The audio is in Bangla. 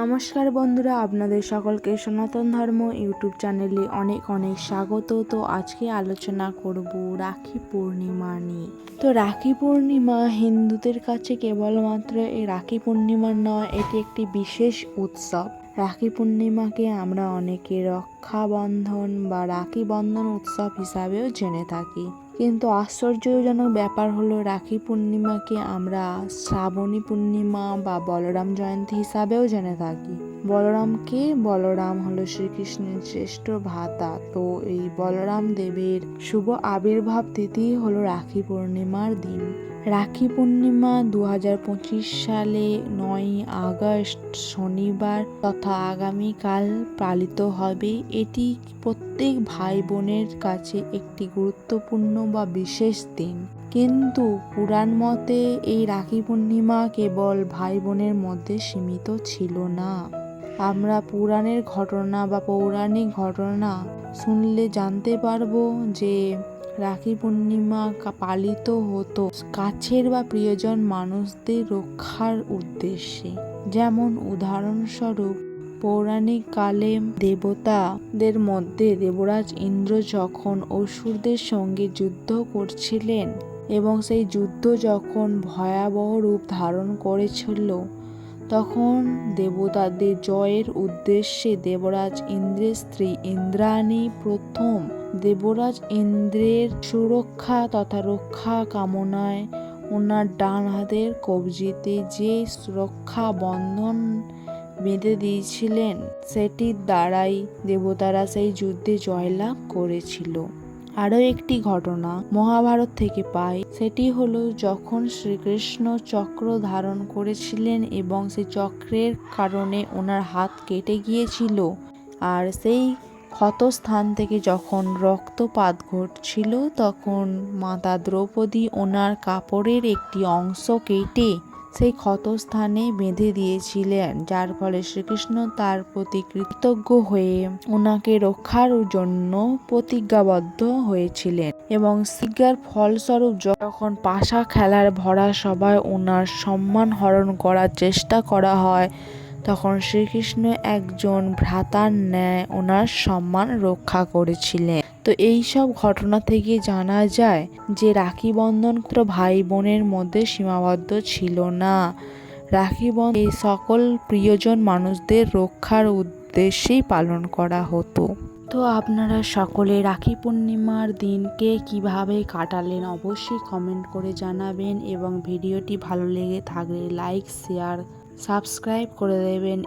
নমস্কার বন্ধুরা, আপনাদের সকলকে সনাতন ধর্ম ইউটিউব চ্যানেলে অনেক অনেক স্বাগত। তো আজকে আলোচনা করব রাখি পূর্ণিমা নিয়ে। তো রাখি পূর্ণিমা হিন্দুদের কাছে কেবলমাত্র এই রাখি পূর্ণিমা নয়, এটি একটি বিশেষ উৎসব। রাখি পূর্ণিমাকে আমরা অনেকে রক্ষাবন্ধন বা রাখি বন্ধন উৎসব হিসাবেও জেনে থাকি। কিন্তু আশ্চর্যজনক ব্যাপার হলো, রাখি পূর্ণিমাকে আমরা শ্রাবণী পূর্ণিমা বা বলরাম জয়ন্তী হিসাবেও জেনে থাকি। বলরামকে, বলরাম হলো শ্রীকৃষ্ণের শ্রেষ্ঠ ভাতা। তো এই বলরাম দেবের শুভ আবির্ভাব তিথি হলো রাখি পূর্ণিমার দিন। রাখি পূর্ণিমা দু হাজার পঁচিশ সালে নয় আগস্ট শনিবার তথা আগামীকাল পালিত হবে। এটি প্রত্যেক ভাই বোনের কাছে একটি গুরুত্বপূর্ণ বা বিশেষ দিন। কিন্তু পুরাণ মতে এই রাখি পূর্ণিমা কেবল ভাই বোনের মধ্যে সীমিত ছিল না। আমরা পুরাণের ঘটনা বা পৌরাণিক ঘটনা শুনলে জানতে পারব যে রাখি পূর্ণিমা পালিত হতো কাছের বা প্রিয়জন মানুষদের রক্ষার উদ্দেশ্যে। যেমন উদাহরণস্বরূপ, পৌরাণিক কালে দেবতাদের মধ্যে দেবরাজ ইন্দ্র যখন অসুরদের সঙ্গে যুদ্ধ করছিলেন এবং সেই যুদ্ধ যখন ভয়াবহ রূপ ধারণ করেছিল তখন দেবতাদের জয়ের উদ্দেশ্যে দেবরাজ ইন্দ্রের স্ত্রী ইন্দ্রাণী প্রথম দেবরাজ ইন্দ্রের সুরক্ষা তথা রক্ষা কামনায় ওনার ডান হাতের কবজিতে যে সুরক্ষা বন্ধন বেঁধে দিয়েছিলেন, সেটির দ্বারাই দেবতারা সেই যুদ্ধে জয়লাভ করেছিল। আরও একটি ঘটনা মহাভারত থেকে পাই সেটি হলো যখন শ্রীকৃষ্ণ চক্র ধারণ করেছিলেন এবং সেই চক্রের কারণে ওনার হাত কেটে গিয়েছিল। আর সেই ক্ষতস্থান থেকে যখন রক্তপাত ঘটছিল, তখন মাতা দ্রৌপদী ওনার কাপড়ের একটি অংশ কেটে সেই ক্ষতস্থানে বেঁধে দিয়েছিলেন, যার ফলে শ্রীকৃষ্ণ তার প্রতি কৃতজ্ঞ হয়ে ওনাকে রক্ষার জন্য প্রতিজ্ঞাবদ্ধ হয়েছিলেন এবং সিজ্ঞার ফলস্বরূপ যখন পাশা খেলার ভরা সভায় ওনার সম্মান হরণ করার চেষ্টা করা হয়, তখন শ্রীকৃষ্ণ একজন ভ্রাতার ন্যায় ওনার সম্মান রক্ষা করেছিলেন। তো এই সব ঘটনা থেকে জানা যায় যে রাখি বন্ধন ভাই বোনের মধ্যে সীমাবদ্ধ ছিল না। রাখি বন্ধন এই সকল প্রিয়জন মানুষদের রক্ষার উদ্দেশ্যেই পালন করা হতো। তো আপনারা সকলে রাখি পূর্ণিমার দিনকে কীভাবে কাটালেন অবশ্যই কমেন্ট করে জানাবেন এবং ভিডিওটি ভালো লেগে থাকলে লাইক শেয়ার সাবস্ক্রাইব করে দেবেন।